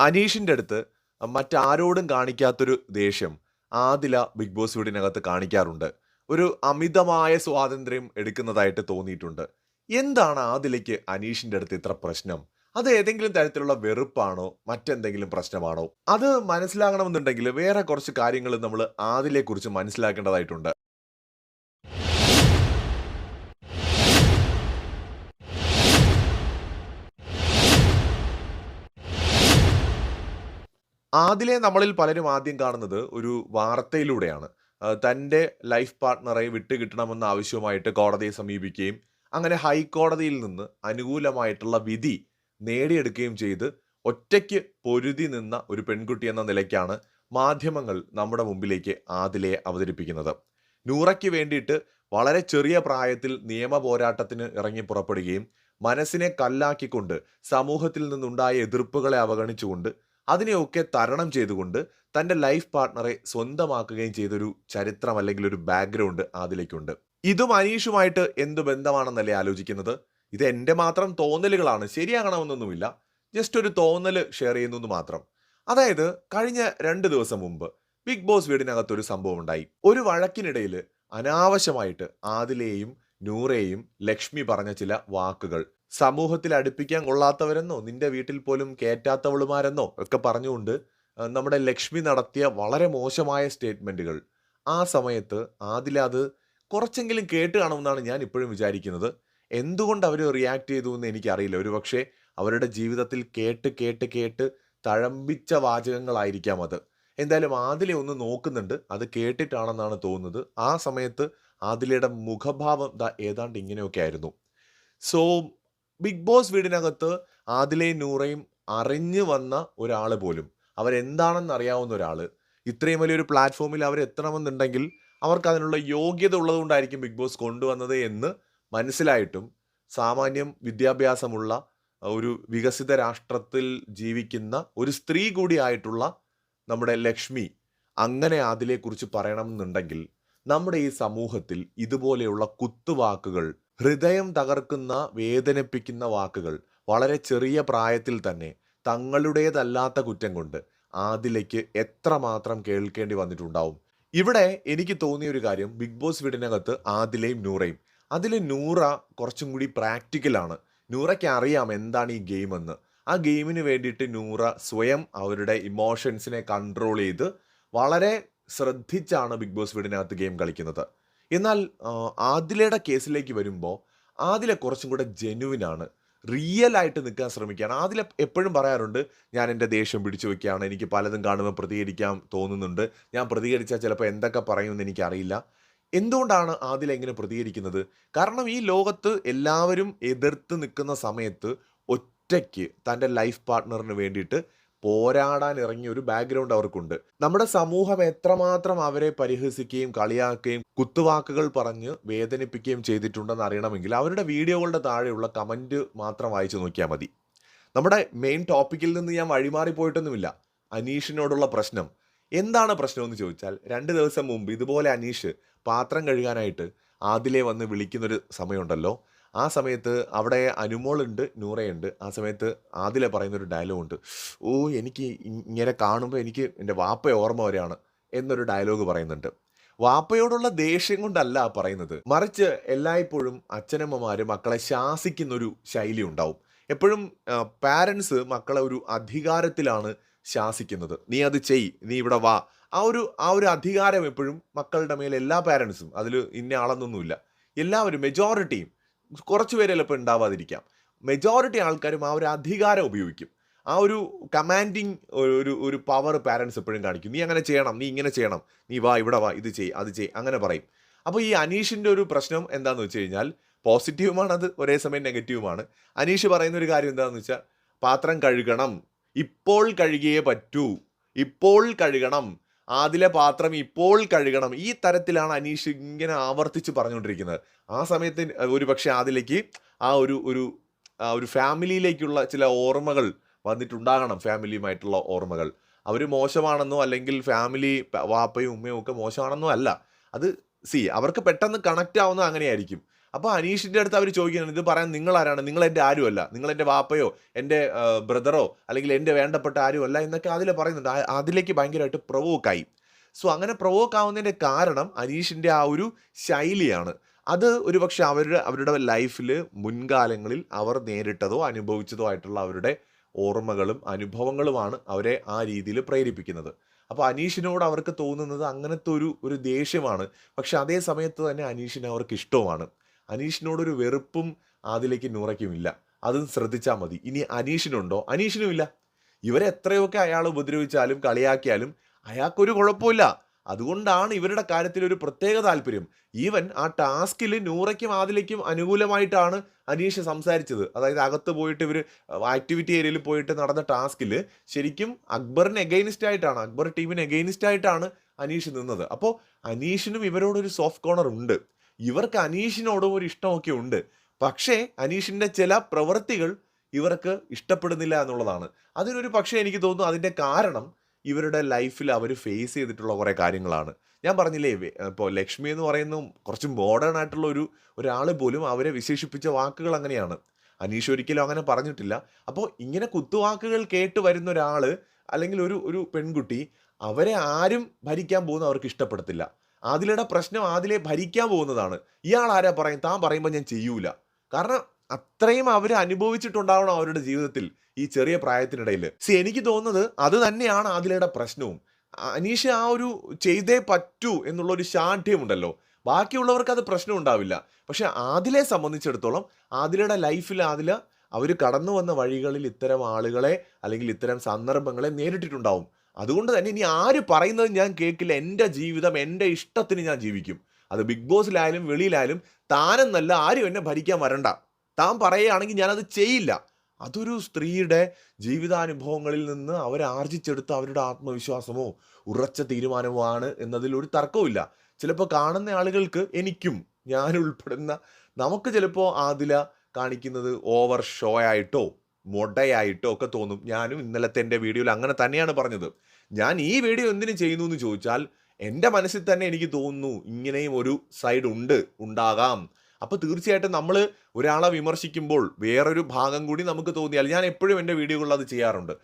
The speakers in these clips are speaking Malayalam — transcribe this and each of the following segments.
അനീഷിന്റെ അടുത്ത് മറ്റാരോടും കാണിക്കാത്തൊരു ദേഷ്യം ആദില ബിഗ് ബോസ് വീടിനകത്ത് കാണിക്കാറുണ്ട്. ഒരു അമിതമായ സ്വാതന്ത്ര്യം എടുക്കുന്നതായിട്ട് തോന്നിയിട്ടുണ്ട്. എന്താണ് ആദിലയ്ക്ക് അനീഷിന്റെ അടുത്ത് ഇത്ര പ്രശ്നം? അത് ഏതെങ്കിലും തരത്തിലുള്ള വെറുപ്പാണോ? മറ്റെന്തെങ്കിലും പ്രശ്നമാണോ? അത് മനസ്സിലാകണമെന്നുണ്ടെങ്കിൽ വേറെ കുറച്ച് കാര്യങ്ങൾ നമ്മൾ ആദിലെക്കുറിച്ച് മനസ്സിലാക്കേണ്ടതായിട്ടുണ്ട്. ആദിലെ നമ്മളിൽ പലരും ആദ്യം കാണുന്നത് ഒരു വാർത്തയിലൂടെയാണ്. തന്റെ ലൈഫ് പാർട്ട്ണറെ വിട്ടുകിട്ടണമെന്ന ആവശ്യവുമായിട്ട് കോടതിയെ സമീപിക്കുകയും അങ്ങനെ ഹൈക്കോടതിയിൽ നിന്ന് അനുകൂലമായിട്ടുള്ള വിധി നേടിയെടുക്കുകയും ചെയ്ത് ഒറ്റയ്ക്ക് പൊരുതി നിന്ന ഒരു പെൺകുട്ടി എന്ന നിലയ്ക്കാണ് മാധ്യമങ്ങൾ നമ്മുടെ മുമ്പിലേക്ക് ആദിലയെ അവതരിപ്പിക്കുന്നത്. നൂറയ്ക്ക് വേണ്ടിയിട്ട് വളരെ ചെറിയ പ്രായത്തിൽ നിയമ പോരാട്ടത്തിന് ഇറങ്ങി പുറപ്പെടുകയും മനസ്സിനെ കല്ലാക്കിക്കൊണ്ട് സമൂഹത്തിൽ നിന്നുണ്ടായ എതിർപ്പുകളെ അവഗണിച്ചുകൊണ്ട് അതിനെയൊക്കെ തരണം ചെയ്തുകൊണ്ട് തന്റെ ലൈഫ് പാർട്ട്ണറെ സ്വന്തമാക്കുകയും ചെയ്തൊരു ചരിത്രം അല്ലെങ്കിൽ ഒരു ബാക്ക്ഗ്രൗണ്ട് അതിലേക്കുണ്ട് ഇതും അനീഷുമായിട്ട് എന്ത് ബന്ധമാണെന്നല്ലേ ആലോചിക്കുന്നത്? ഇത് എന്റെ മാത്രം തോന്നലുകളാണ്. ശരിയാകണമെന്നൊന്നുമില്ല. ജസ്റ്റ് ഒരു തോന്നൽ ഷെയർ ചെയ്യുന്നു മാത്രം. അതായത് കഴിഞ്ഞ രണ്ട് ദിവസം മുമ്പ് ബിഗ് ബോസ് വീടിനകത്തൊരു സംഭവം ഉണ്ടായി. ഒരു വഴക്കിനിടയിൽ അനാവശ്യമായിട്ട് ആദിലേയും നൂറേയും ലക്ഷ്മി പറഞ്ഞ ചില വാക്കുകൾ സമൂഹത്തിൽ അടുപ്പിക്കാൻ കൊള്ളാത്തവരെന്നോ നിന്റെ വീട്ടിൽ പോലും കയറ്റാത്തവളുമാരെന്നോ ഒക്കെ പറഞ്ഞുകൊണ്ട് നമ്മുടെ ലക്ഷ്മി നടത്തിയ വളരെ മോശമായ സ്റ്റേറ്റ്മെന്റുകൾ ആ സമയത്ത് ആദില അത് കുറച്ചെങ്കിലും കേട്ട് കാണുമെന്നാണ് ഞാൻ ഇപ്പോഴും വിചാരിക്കുന്നത്. എന്തുകൊണ്ട് അവർ റിയാക്ട് ചെയ്തു എന്ന് എനിക്കറിയില്ല. ഒരുപക്ഷേ അവരുടെ ജീവിതത്തിൽ കേട്ട് കേട്ട് കേട്ട് തഴമ്പിച്ച വാചകങ്ങളായിരിക്കാം അത്. എന്തായാലും ആദില ഒന്ന് നോക്കുന്നുണ്ട്. അത് കേട്ടിട്ടാണെന്നാണ് തോന്നുന്നത്. ആ സമയത്ത് ആദിലയുടെ മുഖഭാവം ഏതാണ്ട് ഇങ്ങനെയൊക്കെ ആയിരുന്നു. സോ ബിഗ് ബോസ് വീടിനകത്ത് ആദിലയും നൂറയും അറിഞ്ഞു വന്ന ഒരാൾ പോലും. അവരെന്താണെന്ന് അറിയാവുന്ന ഒരാൾ ഇത്രയും വലിയൊരു പ്ലാറ്റ്ഫോമിൽ അവർ എത്തണമെന്നുണ്ടെങ്കിൽ അവർക്ക് അതിനുള്ള യോഗ്യത ഉള്ളതുകൊണ്ടായിരിക്കും ബിഗ് ബോസ് കൊണ്ടുവന്നത് എന്ന് മനസ്സിലായിട്ടും സാമാന്യം വിദ്യാഭ്യാസമുള്ള ഒരു വികസിത രാഷ്ട്രത്തിൽ ജീവിക്കുന്ന ഒരു സ്ത്രീ കൂടിയായിട്ടുള്ള നമ്മുടെ ലക്ഷ്മി അങ്ങനെ അതിലെക്കുറിച്ച് പറയണമെന്നുണ്ടെങ്കിൽ നമ്മുടെ ഈ സമൂഹത്തിൽ ഇതുപോലെയുള്ള കുത്തുവാക്കുകൾ ഹൃദയം തകർക്കുന്ന വേദനിപ്പിക്കുന്ന വാക്കുകൾ വളരെ ചെറിയ പ്രായത്തിൽ തന്നെ തങ്ങളുടേതല്ലാത്ത കുറ്റം കൊണ്ട് ആദിലയ്ക്ക് എത്രമാത്രം കേൾക്കേണ്ടി വന്നിട്ടുണ്ടാവും. ഇവിടെ എനിക്ക് തോന്നിയ ഒരു കാര്യം ബിഗ് ബോസ് വീടിനകത്ത് ആദിലയും നൂറയും. അതിൽ നൂറ കുറച്ചും കൂടി പ്രാക്ടിക്കലാണ് നൂറയ്ക്ക് അറിയാം എന്താണ് ഈ ഗെയിം എന്ന്. ആ ഗെയിമിന് വേണ്ടിയിട്ട് നൂറ സ്വയം അവരുടെ ഇമോഷൻസിനെ കൺട്രോൾ ചെയ്ത് വളരെ ശ്രദ്ധിച്ചാണ് ബിഗ് ബോസ് വീടിനകത്ത് ഗെയിം കളിക്കുന്നത്. എന്നാൽ ആദിലയുടെ കേസിലേക്ക് വരുമ്പോൾ ആദില കുറച്ചും കൂടെ ജെനുവിൻ ആണ്. റിയൽ ആയിട്ട് നിൽക്കാൻ ശ്രമിക്കുകയാണ്. ആദില എപ്പോഴും പറയാറുണ്ട് ഞാൻ എന്റെ ദേഷ്യം പിടിച്ചു വെക്കുകയാണ്. എനിക്ക് പലതും കാണുമ്പോൾ പ്രതികരിക്കാൻ തോന്നുന്നുണ്ട്. ഞാൻ പ്രതികരിച്ചാൽ ചിലപ്പോൾ എന്തൊക്കെ പറയുമെന്ന് എനിക്കറിയില്ല. എന്തുകൊണ്ടാണ് ആദില ഇങ്ങനെ പ്രതികരിക്കുന്നത്? കാരണം ഈ ലോകത്ത് എല്ലാവരും എതിർത്ത് നിൽക്കുന്ന സമയത്ത് ഒറ്റയ്ക്ക് തന്റെ ലൈഫ് പാർട്ട്ണറിന് വേണ്ടിയിട്ട് പോരാടാൻ ഇറങ്ങിയ ഒരു ബാക്ക്ഗ്രൗണ്ട് അവർക്കുണ്ട്. നമ്മുടെ സമൂഹം എത്രമാത്രം അവരെ പരിഹസിക്കുകയും കളിയാക്കുകയും കുത്തുവാക്കുകൾ പറഞ്ഞ് വേദനിപ്പിക്കുകയും ചെയ്തിട്ടുണ്ടെന്ന് അറിയണമെങ്കിൽ അവരുടെ വീഡിയോകളുടെ താഴെയുള്ള കമന്റ് മാത്രം വായിച്ചു നോക്കിയാൽ മതി. നമ്മുടെ മെയിൻ ടോപ്പിക്കിൽ നിന്ന് ഞാൻ വഴിമാറി പോയിട്ടൊന്നുമില്ല. അനീഷിനോടുള്ള പ്രശ്നം. എന്താണ് പ്രശ്നം എന്ന് ചോദിച്ചാൽ രണ്ട് ദിവസം മുമ്പ് ഇതുപോലെ അനീഷ് പാത്രം കഴുകാനായിട്ട് ആദിലെ വന്ന് വിളിക്കുന്നൊരു സമയമുണ്ടല്ലോ. ആ സമയത്ത് അവിടെ അനുമോളുണ്ട്, നൂറയുണ്ട്. ആ സമയത്ത് ആദിലെ പറയുന്നൊരു ഡയലോഗ് ഉണ്ട്. ഓ എനിക്ക് ഇങ്ങനെ കാണുമ്പോൾ എനിക്ക് എന്റെ വാപ്പ ഓർമ്മ വരെയാണ് എന്നൊരു ഡയലോഗ് പറയുന്നുണ്ട്. വാപ്പയോടുള്ള ദേഷ്യം കൊണ്ടല്ല പറയുന്നത്. മറിച്ച് എല്ലായ്പ്പോഴും അച്ഛനമ്മമാര് മക്കളെ ശാസിക്കുന്നൊരു ശൈലി ഉണ്ടാവും. എപ്പോഴും പാരൻസ് മക്കളെ ഒരു അധികാരത്തിലാണ് ശാസിക്കുന്നത്. നീ അത് ചെയ്, നീ ഇവിടെ വാ. ആ ഒരു ആ ഒരു അധികാരം എപ്പോഴും മക്കളുടെ മേൽ എല്ലാ പാരൻസും അതിൽ ഇന്ന ആളെന്നൊന്നുമില്ല. എല്ലാവരും മെജോറിറ്റിയും കുറച്ച് പേര് ചിലപ്പോൾ ഉണ്ടാവാതിരിക്കാം. മെജോറിറ്റി ആൾക്കാരും ആ ഒരു അധികാരം ഉപയോഗിക്കും. ആ ഒരു കമാൻഡിങ് ഒരു ഒരു പവർ പാരൻസ് എപ്പോഴും കാണിക്കും. നീ അങ്ങനെ ചെയ്യണം, നീ ഇങ്ങനെ ചെയ്യണം, നീ വാ ഇവിടെ വാ, ഇത് ചെയ്, അത് ചെയ് അങ്ങനെ പറയും. അപ്പോൾ ഈ അനീഷിന്റെ ഒരു പ്രശ്നം എന്താണെന്ന് വെച്ച് കഴിഞ്ഞാൽ പോസിറ്റീവുമാണ് അത് ഒരേ സമയം നെഗറ്റീവുമാണ്. അനീഷ് പറയുന്ന ഒരു കാര്യം എന്താണെന്ന് വെച്ചാൽ പാത്രം കഴുകണം. ഇപ്പോൾ കഴുകിയേ പറ്റൂ. ഇപ്പോൾ കഴുകണം. ആദില പാത്രം ഇപ്പോൾ കഴുകണം. ഈ തരത്തിലാണ് അനീഷ് ഇങ്ങനെ ആവർത്തിച്ച് പറഞ്ഞുകൊണ്ടിരിക്കുന്നത്. ആ സമയത്ത് ഒരു പക്ഷേ അതിലേക്ക് ആ ഒരു ഒരു ഒരു ഫാമിലിയിലേക്കുള്ള ചില ഓർമ്മകൾ വന്നിട്ടുണ്ടാകണം. ഫാമിലിയുമായിട്ടുള്ള ഓർമ്മകൾ. അവർ മോശമാണെന്നോ അല്ലെങ്കിൽ ഫാമിലി വാപ്പയും ഉമ്മയും ഒക്കെ മോശമാണെന്നോ അല്ല. അത് സി അവർക്ക് പെട്ടെന്ന് കണക്റ്റ് ആവുന്നത് അങ്ങനെയായിരിക്കും. അപ്പോൾ അനീഷിന്റെ അടുത്ത് അവർ ചോദിക്കുന്നത് ഇത് പറയാൻ നിങ്ങളാരാണ്? നിങ്ങൾ എന്റെ ആരുമല്ല? നിങ്ങൾ എന്റെ വാപ്പയോ എന്റെ ബ്രദറോ അല്ലെങ്കിൽ എന്റെ വേണ്ടപ്പെട്ട ആരുമല്ല? എന്നൊക്കെ അതിൽ പറയുന്നുണ്ട്. അതിലേക്ക് ഭയങ്കരമായിട്ട് പ്രൊവോക്കായി. സോ അങ്ങനെ പ്രൊവോക്ക് ആവുന്നതിന്റെ കാരണം അനീഷിന്റെ ആ ഒരു ശൈലിയാണ്. അത് ഒരുപക്ഷെ അവരുടെ അവരുടെ ലൈഫിൽ മുൻകാലങ്ങളിൽ അവർ നേരിട്ടതോ അനുഭവിച്ചതോ ആയിട്ടുള്ള അവരുടെ ഓർമ്മകളും അനുഭവങ്ങളുമാണ് അവരെ ആ രീതിയിൽ പ്രേരിപ്പിക്കുന്നത്. അപ്പോൾ അനീഷിനോട് അവർക്ക് തോന്നുന്നത് അങ്ങനത്തെ ഒരു ഒരു ദേഷ്യമാണ്. പക്ഷെ അതേ സമയത്ത് തന്നെ അനീഷിനെ അവർക്ക് ഇഷ്ടവുമാണ്. അനീഷിനോടൊരു വെറുപ്പും ആദിലേക്ക് അതിലേക്ക് നൂറയ്ക്കുമില്ല. അതും ശ്രദ്ധിച്ചാൽ മതി. ഇനി അനീഷിനുണ്ടോ? അനീഷിനും ഇല്ല ഇവരെ എത്രയൊക്കെ അയാൾ ഉപദ്രവിച്ചാലും കളിയാക്കിയാലും അയാൾക്കൊരു കുഴപ്പമില്ല. അതുകൊണ്ടാണ് ഇവരുടെ കാര്യത്തിൽ ഒരു പ്രത്യേക താല്പര്യം. ഈവൻ ആ ടാസ്കിൽ നൂറയ്ക്കും ആദിലേക്കും അനുകൂലമായിട്ടാണ് അനീഷ് സംസാരിച്ചത്. അതായത് അകത്ത് പോയിട്ട് ഇവർ ആക്ടിവിറ്റി ഏരിയയിൽ പോയിട്ട് നടന്ന ടാസ്കിൽ ശരിക്കും അക്ബറിന് എഗെയിനിസ്റ്റ് ആയിട്ടാണ് അക്ബർ ടീമിന് എഗെയിനിസ്റ്റ് ആയിട്ടാണ് അനീഷ് നിന്നത്. അപ്പോൾ അനീഷിനും ഇവരോടൊരു സോഫ്റ്റ് കോർണർ ഉണ്ട്. ഇവർക്ക് അനീഷിനോടും ഒരു ഇഷ്ടമൊക്കെ ഉണ്ട്. പക്ഷേ അനീഷിന്റെ ചില പ്രവൃത്തികൾ ഇവർക്ക് ഇഷ്ടപ്പെടുന്നില്ല എന്നുള്ളതാണ്. അതിനൊരു പക്ഷേ എനിക്ക് തോന്നുന്നു അതിന്റെ കാരണം ഇവരുടെ ലൈഫിൽ അവർ ഫേസ് ചെയ്തിട്ടുള്ള കുറേ കാര്യങ്ങളാണ്. ഞാൻ പറഞ്ഞില്ലേ ഇപ്പോൾ ലക്ഷ്മി എന്ന് പറയുന്ന കുറച്ച് മോഡേൺ ആയിട്ടുള്ള ഒരു ഒരാൾ പോലും അവരെ വിശേഷിപ്പിച്ച വാക്കുകൾ അങ്ങനെയാണ്. അനീഷ് ഒരിക്കലും അങ്ങനെ പറഞ്ഞിട്ടില്ല. അപ്പോൾ ഇങ്ങനെ കുത്തുവാക്കുകൾ കേട്ട് വരുന്ന ഒരാൾ അല്ലെങ്കിൽ ഒരു ഒരു പെൺകുട്ടി അവരെ ആരും ഭരിക്കാൻ പോകുന്ന അവർക്ക് ഇഷ്ടപ്പെടത്തില്ല. ആദിലയുടെ പ്രശ്നം ആദിലെ ഭരിക്കാൻ പോകുന്നതാണ്. ഇയാൾ ആരാ പറയും? താൻ പറയുമ്പോൾ ഞാൻ ചെയ്യൂല. കാരണം അത്രയും അവർ അനുഭവിച്ചിട്ടുണ്ടാവണം അവരുടെ ജീവിതത്തിൽ ഈ ചെറിയ പ്രായത്തിനിടയിൽ സി എനിക്ക് തോന്നുന്നത് അത് തന്നെയാണ് ആദിലയുടെ പ്രശ്നവും. അനീഷ് ആ ഒരു ചെയ്തേ പറ്റൂ എന്നുള്ള ഒരു ശാഠ്യമുണ്ടല്ലോ. ബാക്കിയുള്ളവർക്ക് അത് പ്രശ്നം ഉണ്ടാവില്ല. പക്ഷെ ആദിലെ സംബന്ധിച്ചിടത്തോളം ആദിലയുടെ ലൈഫിൽ ആദില അവർ കടന്നു വന്ന വഴികളിൽ ഇത്തരം ആളുകളെ അല്ലെങ്കിൽ ഇത്തരം സന്ദർഭങ്ങളെ നേരിട്ടിട്ടുണ്ടാവും. അതുകൊണ്ട് തന്നെ ഇനി ആര് പറയുന്നത് ഞാൻ കേൾക്കില്ല. എന്റെ ജീവിതം എന്റെ ഇഷ്ടത്തിന് ഞാൻ ജീവിക്കും. അത് ബിഗ് ബോസിലായാലും വെളിയിലായാലും താനെന്നല്ല ആരും എന്നെ ഭരിക്കാൻ വരണ്ട. താൻ പറയുകയാണെങ്കിൽ ഞാനത് ചെയ്യില്ല. അതൊരു സ്ത്രീയുടെ ജീവിതാനുഭവങ്ങളിൽ നിന്ന് അവർ ആർജിച്ചെടുത്ത അവരുടെ ആത്മവിശ്വാസമോ ഉറച്ച തീരുമാനമോ ആണ് എന്നതിൽ ഒരു തർക്കവുമില്ല ചിലപ്പോൾ കാണുന്ന ആളുകൾക്ക് എനിക്കും ഞാൻ ഉൾപ്പെടുന്ന നമുക്ക് ചിലപ്പോൾ ആദില കാണിക്കുന്നത് ഓവർ ഷോ ആയിട്ടോ മൊടയായിട്ടോ ഒക്കെ തോന്നും. ഞാനും ഇന്നലത്തെ എന്റെ വീഡിയോയിൽ അങ്ങനെ തന്നെയാണ് പറഞ്ഞത്. ഞാൻ ഈ വീഡിയോ എന്തിനു ചെയ്യുന്നു എന്ന് ചോദിച്ചാൽ എന്റെ മനസ്സിൽ തന്നെ എനിക്ക് തോന്നുന്നു ഇങ്ങനെയും ഒരു സൈഡ് ഉണ്ട് ഉണ്ടാകാം. അപ്പോൾ തീർച്ചയായിട്ടും നമ്മൾ ഒരാളെ വിമർശിക്കുമ്പോൾ വേറൊരു ഭാഗം കൂടി നമുക്ക് തോന്നിയാൽ ഞാൻ എപ്പോഴും എന്റെ വീഡിയോകളിൽ അത് ചെയ്യാറുണ്ട്.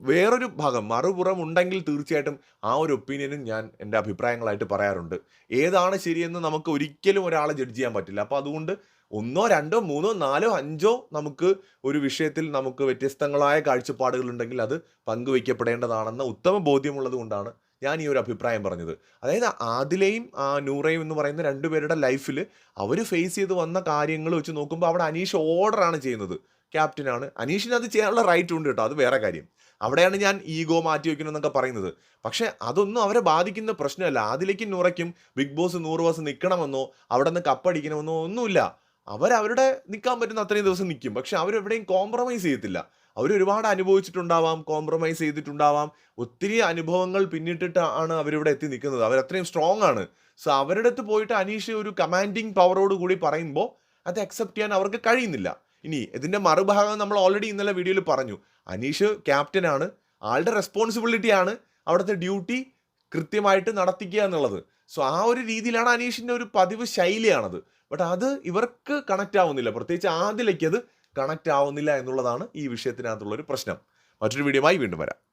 വേറൊരു ഭാഗം മറുപുറം ഉണ്ടെങ്കിൽ തീർച്ചയായിട്ടും ആ ഒരു ഒപ്പീനിയനും ഞാൻ എന്റെ അഭിപ്രായങ്ങളായിട്ട് പറയാറുണ്ട്. ഏതാണ് ശരിയെന്ന് നമുക്ക് ഒരിക്കലും ഒരാളെ ജഡ്ജ് ചെയ്യാൻ പറ്റില്ല. അപ്പോൾ അതുകൊണ്ട് ഒന്നോ രണ്ടോ മൂന്നോ നാലോ അഞ്ചോ നമുക്ക് ഒരു വിഷയത്തിൽ നമുക്ക് വ്യത്യസ്തങ്ങളായ കാഴ്ചപ്പാടുകൾ ഉണ്ടെങ്കിൽ അത് പങ്കുവയ്ക്കപ്പെടേണ്ടതാണെന്ന ഉത്തമ ബോധ്യമുള്ളത് കൊണ്ടാണ് ഞാൻ ഈ ഒരു അഭിപ്രായം പറഞ്ഞത്. അതായത് ആദിലയും നൂറയും എന്ന് പറയുന്ന രണ്ടുപേരുടെ ലൈഫിൽ അവർ ഫേസ് ചെയ്ത് വന്ന കാര്യങ്ങൾ വെച്ച് നോക്കുമ്പോൾ അവിടെ അനീഷ് ഓർഡറാണ് ചെയ്യുന്നത്. ക്യാപ്റ്റനാണ് അനീഷിന് അത് ചെയ്യാനുള്ള റൈറ്റ് ഉണ്ട് കേട്ടോ. അത് വേറെ കാര്യം. അവിടെയാണ് ഞാൻ ഈഗോ മാറ്റി വെക്കണമെന്നൊക്കെ പറയുന്നത്. പക്ഷേ അതൊന്നും അവരെ ബാധിക്കുന്ന പ്രശ്നമല്ല. ആദിലേക്കും നൂറയ്ക്കും ബിഗ് ബോസ് നൂറ് ബോസ് നിൽക്കണമെന്നോ അവിടെ നിന്ന് കപ്പടിക്കണമെന്നോ ഒന്നുമില്ല. അവരവരുടെ നിൽക്കാൻ പറ്റുന്ന അത്രയും ദിവസം നിൽക്കും പക്ഷെ അവരെവിടെയും കോംപ്രമൈസ് ചെയ്യത്തില്ല. അവർ ഒരുപാട് അനുഭവിച്ചിട്ടുണ്ടാവാം കോംപ്രമൈസ് ചെയ്തിട്ടുണ്ടാവാം. ഒത്തിരി അനുഭവങ്ങൾ പിന്നിട്ടിട്ടാണ് അവരിവിടെ എത്തി നിൽക്കുന്നത് അവരത്രയും സ്ട്രോങ് ആണ്. സോ അവരുടെ അടുത്ത് പോയിട്ട് അനീഷ് ഒരു കമാൻഡിങ് പവറോട് കൂടി പറയുമ്പോൾ അത് അക്സെപ്റ്റ് ചെയ്യാൻ അവർക്ക് കഴിയുന്നില്ല. ഇനി ഇതിന്റെ മറുഭാഗം നമ്മൾ ഓൾറെഡി ഇന്നലെ വീഡിയോയിൽ പറഞ്ഞു. അനീഷ് ക്യാപ്റ്റനാണ് ആളുടെ റെസ്പോൺസിബിലിറ്റി ആണ് അവിടുത്തെ ഡ്യൂട്ടി കൃത്യമായിട്ട് നടത്തിക്കുക എന്നുള്ളത്. സോ ആ ഒരു രീതിയിലാണ് അനീഷിന്റെ ഒരു പതിവ് ശൈലിയാണത്. ബട്ട് അത് ഇവർക്ക് കണക്റ്റ് ആവുന്നില്ല. പ്രത്യേകിച്ച് ആദിലേക്ക് അത് കണക്റ്റ് ആവുന്നില്ല എന്നുള്ളതാണ് ഈ വിഷയത്തിനകത്തുള്ള ഒരു പ്രശ്നം. മറ്റൊരു വീഡിയോയുമായി വീണ്ടും വരാം.